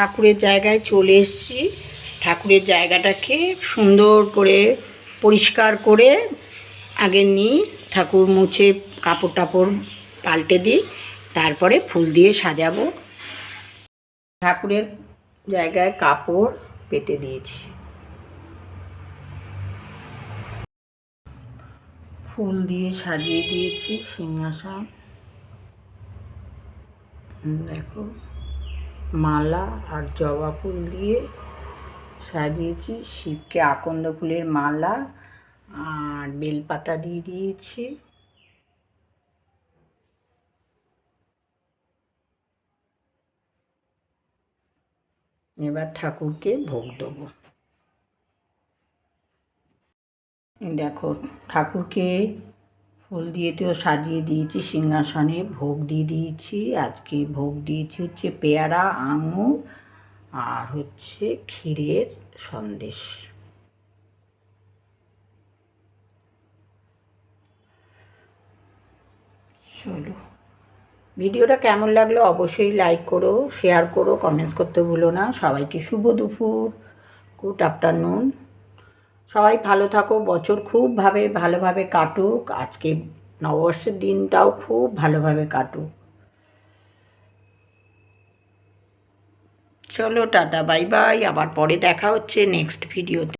ঠাকুরের জায়গায় চলে এসেছি। ঠাকুরের জায়গাটাকে সুন্দর করে পরিষ্কার করে আগে নিই, ঠাকুর মুছে কাপড় টাপড় পাল্টে দিই, তারপরে ফুল দিয়ে সাজাবো। ঠাকুরের জায়গায় কাপড় পেতে দিয়েছি। ফুল দিয়ে সাজিয়ে দিয়েছি সিংহাসন। দেখো। মালা আর জবা ফুল দিয়ে সাজিয়েছি। শিবকে আকন্দ ফুলের মালা আর বেলপাতা দিয়ে দিয়েছি। এবার ঠাকুরকে ভোগ দেবো। দেখো, ঠাকুরকে ফুল দিয়ে তো সাজিয়ে দিয়েছি, সিংহাসনে ভোগ দিয়ে দিয়েছি। আজকে ভোগ দিয়েছি হচ্ছে পেয়ারা, আঙুর আর হচ্ছে ক্ষীরের সন্দেশ। চলো। ভিডিওটা কেমন লাগল অবশ্যই লাইক করো শেয়ার করো কমেন্টস করতে ভুলো না। সবাইকে শুভ দুপুর। গুড আফটারনুন সবাই ভালো থাকো, বছর খুবভাবে ভালোভাবে কাটুক, আজকে নববর্ষের দিনটাও খুব ভালোভাবে কাটুক। চলো টাটা, বাই বাই, আবার পরে দেখা হচ্ছে নেক্সট ভিডিওতে।